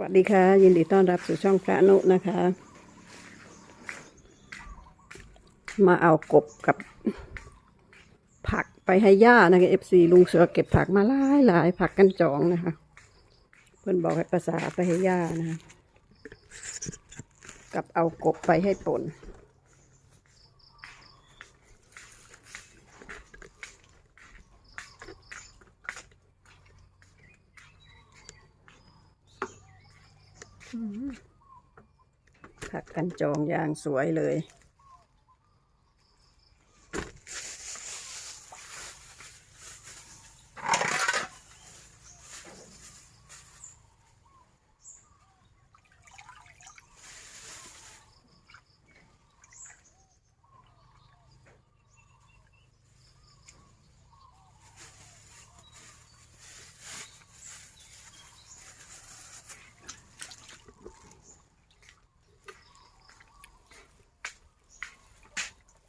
วัสดีค่ะ ยินดีต้อนรับสู่ช่องพระนุนะคะ มาเอากบกับผักไปให้ย่านะคะเอฟซีลุงเสือเก็บผักมาหลายหลายผักกันจองนะคะ เพื่อนบอกให้ภาษาไปให้ย่านะคะกับเอากบไปให้ป่น ผักกันจองอย่างสวยเลย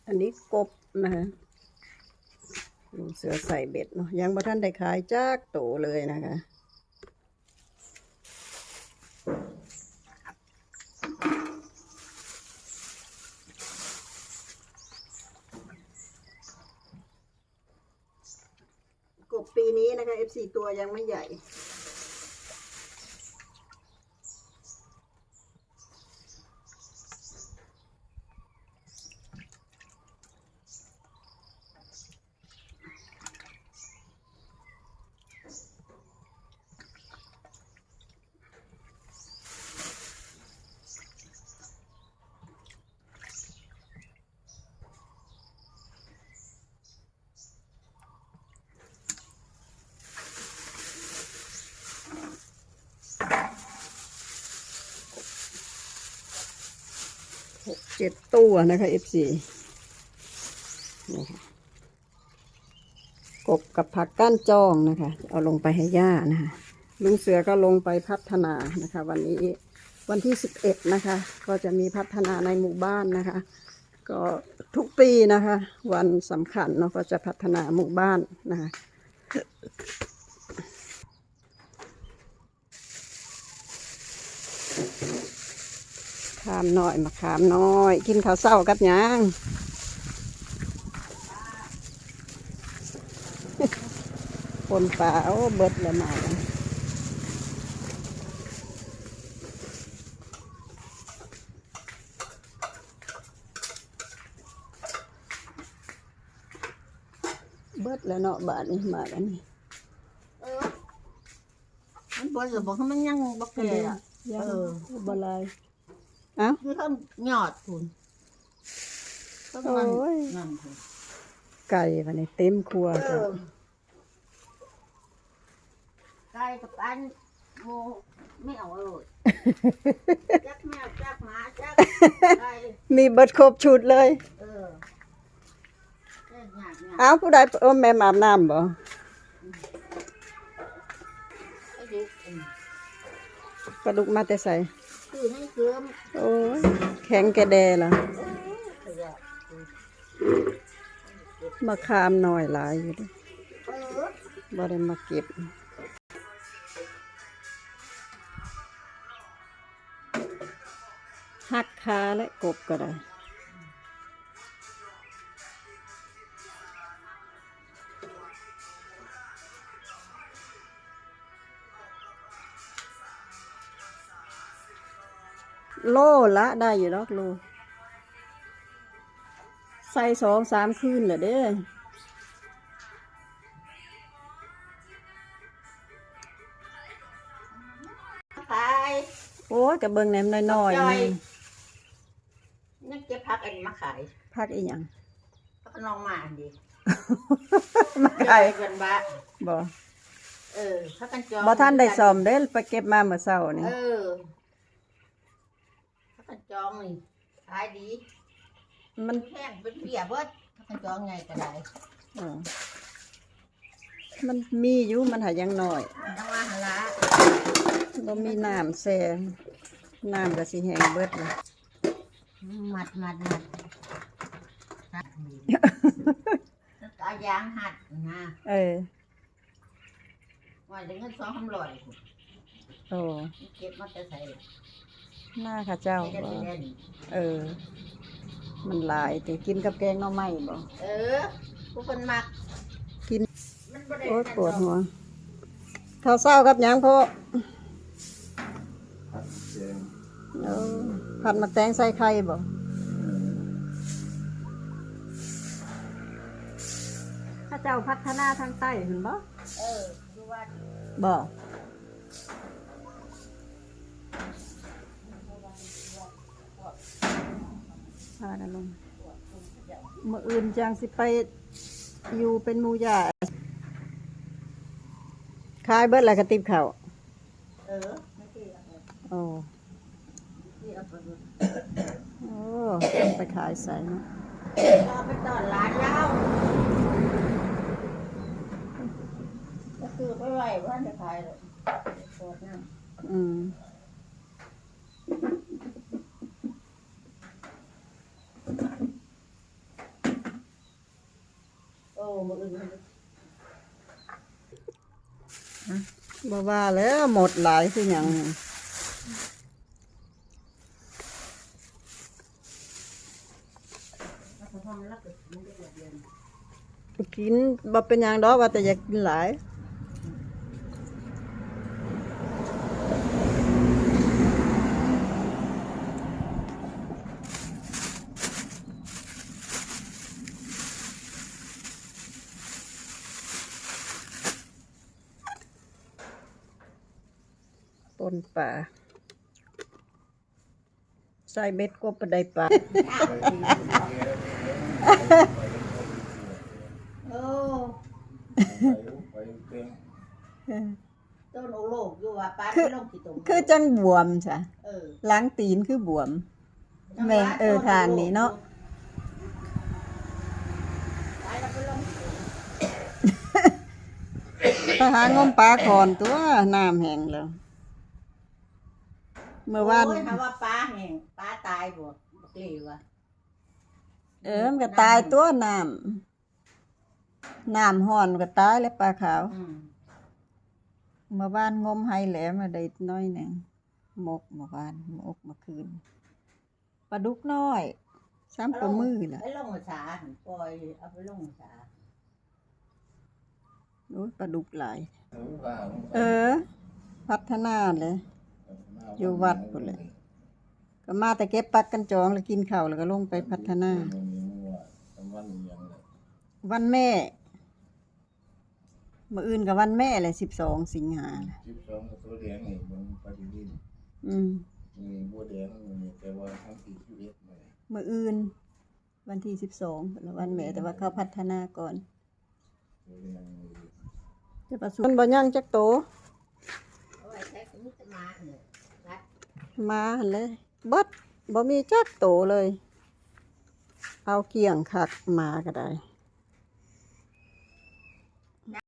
อันนี้กบนะคะลุงเสือใส่เบ็ดเนาะยังบ่ท่านได้ขายจากโตเลยนะคะกบปีนี้นะคะ F4 ตัวยังไม่ใหญ่ หก เจ็ดตัวนะคะ F4 นี่ค่ะกบกับผักก้านจองนะคะ เอาลงไปให้ย่านะคะลุงเสือก็ลงไปพัฒนานะคะ วันนี้วันที่สิบเอ็ดนะคะ ก็จะมีพัฒนาในหมู่บ้านนะคะ ก็ทุกปีนะคะ วันสำคัญเนาะก็จะพัฒนาหมู่บ้านนะคะ ขามน้อยมาขามน้อย กินข้าวเศร้ากับหยังคนป่าโอ้เบิดเลยมาเบิดแล้วเนาะบาทนี้มากันนี่เออมันบนหรือบอกให้มันยังบักแก่อะยังเออบ่ลาย เอ้า คือเขาหยอดคุณต้องมันโอ้ย นั่นคุณไก่วันนี้เต็มครัวเอจ้ะอไก่กับอันโมไม่เอาเลยจักแมวจักหมาจักไก่มีเบิดครบชุดเลย เออเล่นหยาดหยาดเอ้าผู้ใดเออแม่มาอาบน้ำบ่ไอ้เด็กอืมปลาดุกมาแต่ใส่ คือให้เสื่อมโอ้ยแข็งแกแดล่ะขยะมาคามหน่อยหลายอยู่ดิเออบ่ได้มาเก็บ หักคาและกบก็ได้ โลละได้อยู่ดอกโล ใส่สองสามคืนเหรอเด้อขายโอ้ยกระเบิงแหนมน้อยๆจ่อยนี่นี่เก็บพักอันนี้มาขายพักอีหยังพักน้องหมาอันดีมาไก่ขายกันบ้าบ่เออพักกันจองบ่ท่านได้ซ่อมเด้ไปเก็บมาเมื่อเช้านี่เออพักกัน จองนี่ขายดีมันแพงเป็นเบียเบิดพักกันจองไงก็ได้เออมันมีอยู่มันหายังน้อยต้องมาหาละบ่มีน้ำแซ่น้ำก็สิแห้งเบิดเลยมัดมัดมัดหัดมีแล้วก็เอายางหัดนะเออว่าจะเงินสองคำลอยโอ้เก็บมาจะใส่ หน้าข้าเจ้าไม่ได้บ่ไปเล่นเออ มันหลายแต่กินกับแกงหน่อไม้บ่เออผู้คนมักกินมันบ่ได้โอ้ยนั่นปวดดอกหัวข้าวเศร้ากับหยังพ่อผัดแกงเออผัดหมักแตงใส่ไข่บ่ข้าเจ้าพัฒนาทางใต้เห็นบ่เออดูว่าบ่ากันลงมื่ออื่นจังสิไปอยู่เป็นหมูยาขายเบิดแล้วกระติบเขาวเออไม่ที่เอาไปโอ้ที่เอาไปดูโอ้ต้องไปขายใส่เนาะเอาไปตอนร้านเหล้าก็คือไปไหวว่าจะขายเลยโคตรน้ำอืม มืออื่นบ่ว่าแล้วหมดหลายคือหยังกินได้เดือนกินบ่เป็นหยังดอกว่าแต่อยากกินหลาย ปนป่าใส่เบ็ดกบปะไดปลาโอ้ไปแกงต้นโอโลกอยู่ว่าป้าคืไปอลงกี่ตรงคือจังบวมจ้ะเออล้างตีนคือบวมแม่เออทางนี้เนาะไปแล้วไปลงกี่ตรงไปหางมปลาคอนตัวน้ำแห้งแล้ว เมื่อวานโอ้ยถ้าว่าป้าแห้งป้าตายบ่บักเลวอะเออมันก็ตายตัวน้ำน้ำห้อนมันก็ตายแล้วปลาขาว อืมเมื่อวานงมไฮแหลมมาได้น้อยหนึ่งมกเมื่อวานมกเมื่อคืนปลาดุกน้อยซ้ำปลามือล่ะไปลงหัวสาหั่นปล่อยเอาไปลงหัวสาโอ้ยปลาดุกหลาย เออว่าเออพัฒนาเลย อยู่วัดพุ่นเลยก็มาแต่เก็บปักกันจองแล้วกินข้าวแล้วก็ลงไปพัฒนา วันนี้ยังเลยวันแม่มื่ออื่นกับวันแม่เลยสิบสองสิงหาน่ะชิปสองกับตัวแดงนี่มันปฏิทินอืมมีบัวแดงมีแต่ว่าทั้งสี่ชีวิตเลยมื่ออื่น วันที่สิบสองวันแม่แต่ว่าเขาพัฒนาก่อนตัวแดงนี่จะประสูมันบ่ย่างจักโต เอาไว้ใช้สมุทรมาเนี่ยรัด มาหันเลย เบิดบ่มีจักโตเลย เอาเกี่ยงคักมาก็ได้